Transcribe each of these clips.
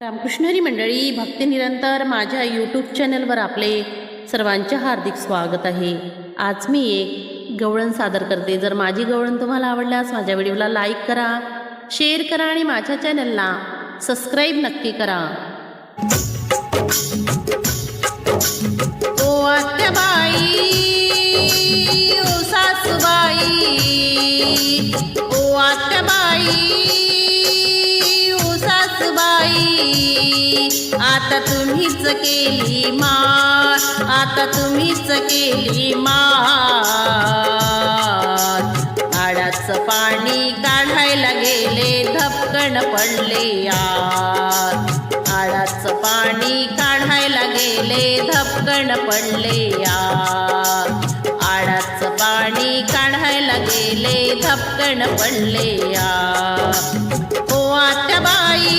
रामकृष्णहरी मंडळी भक्ती निरंतर माझ्या यूट्यूब चॅनलवर आपले सर्वांचे हार्दिक स्वागत आहे. आज मी एक गवळण सादर करते. जर माझी गवळण तुम्हाला आवडल्यास माझ्या व्हिडिओला लाईक करा शेअर करा आणि माझ्या चॅनलला सबस्क्राईब नक्की करा. ओ आत्याबाई ओ सासूबाई ओ आत्याबाई. आई. आता तुम्हीच केली मा आता तुम्हीच केली मात आडाचं पाणी काढायला गेले धपकण पडले आत आडाचं पाणी काढायला गेले धपकण पडले आत आडाचं पाणी काढायला गेले धपकण पडले या ओ आत्याबाई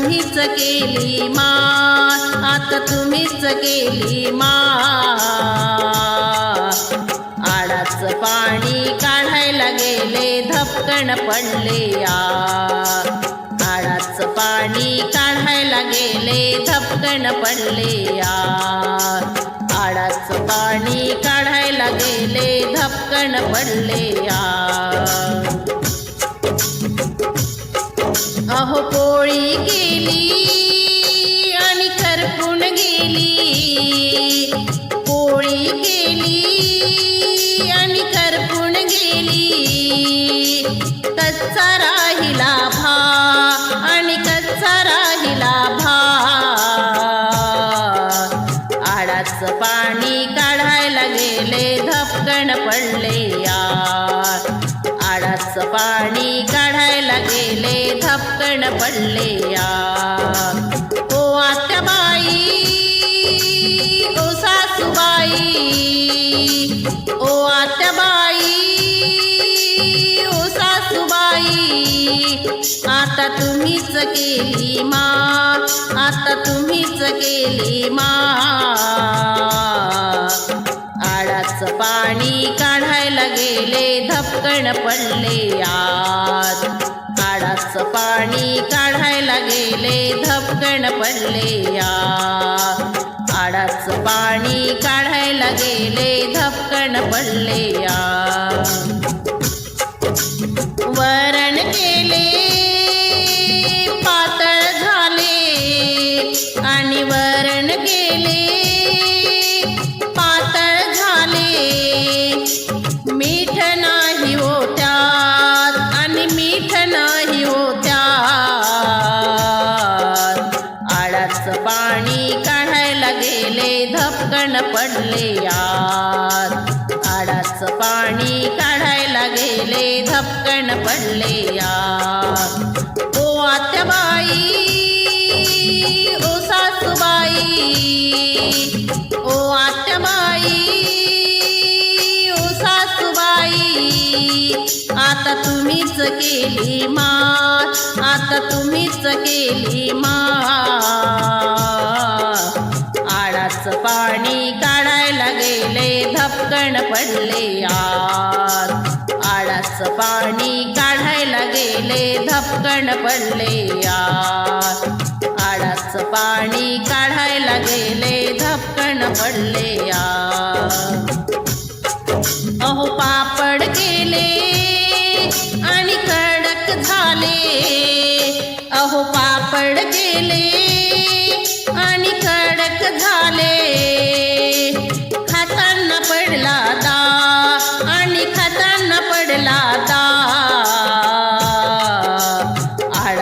तुम्हीच केली मा आता तुम्हीच केली मा आडाच पाणी काढायला गेले धपकन पडले या आडाचं पाणी काढायला गेले धपकन पडले या आडाचं पाणी काढायला गेले धपकन पडले अहो पोळी गेली आडाचं पाणी काढायला गेले धपकण पडले या. ओ आत्याबाई ओ सासूबाई ओ आत्याबाई ओ सासूबाई आता तुम्हीच केली मा आता तुम्हीच केली मा. पाणी काढायला गेले धपकण पडले आत आडास पाणी काढायला गेले धपकण पडले या आडाचं पाणी काढायला गेले धपकण पडले या वरण केले पडले यात आडाचं पाणी काढायला गेले धपकन पडले यात ओ आत्याबाई ओ सासूबाई ओ आत्याबाई ओ सासूबाई आता तुम्हीच केली मात आता तुम्हीच केली मात. आडाचं पाणी काढायला गेले धपकण पडले यात आडाचं पाणी काढायला गेले धपकण पडले यात आडाचं पाणी काढायला गेले धपकण पडले या अहो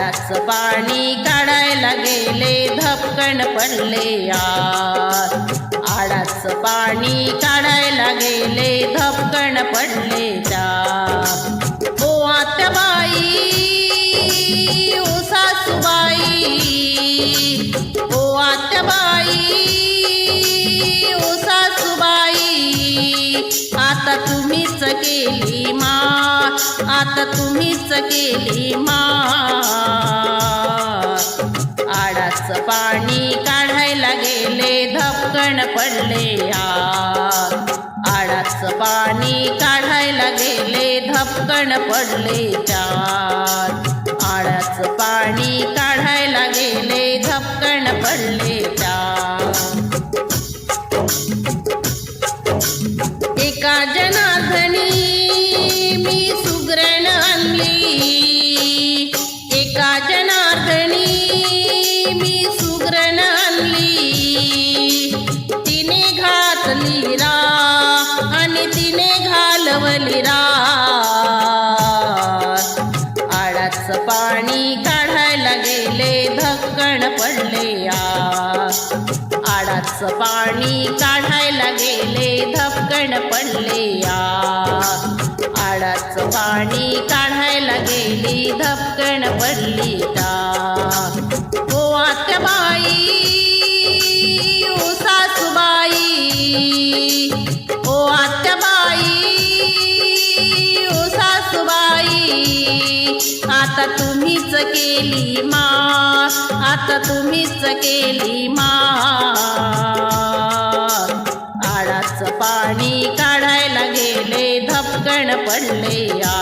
आडाचं पाणी काढायला गेले धपकण पडले यार. आडाचं पाणी काढायला गेले धपकण पडले त्या ओ आत्याबाई ओ सासूबाई ओ आत्याबाई ओ सासूबाई आता तुम्हीच केली मा आता तुम्हीच केली मा आडाचं पाणी काढायला गेले धपकण पडले आडाच पाणी काढायला गेले धपकण पडले चार आडाच पाणी काढायला गेले धपकण पडले चार एका पडले आडाचं पाणी काढायला गेले धपकण पडले या. आडाचं पाणी काढायला गेले आता तुम्हीच केली मा आता तुम्हीच केली मा आडाचं पाणी काढायला गेले धपकण पडले या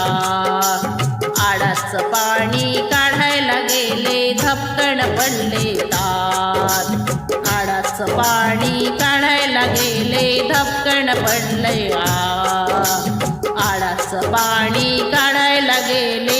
आडाचं पाणी काढायला गेले धपकण पडले तात आडाचं पाणी काढायला गेले धपकण पडले या पाणी काढायला गेले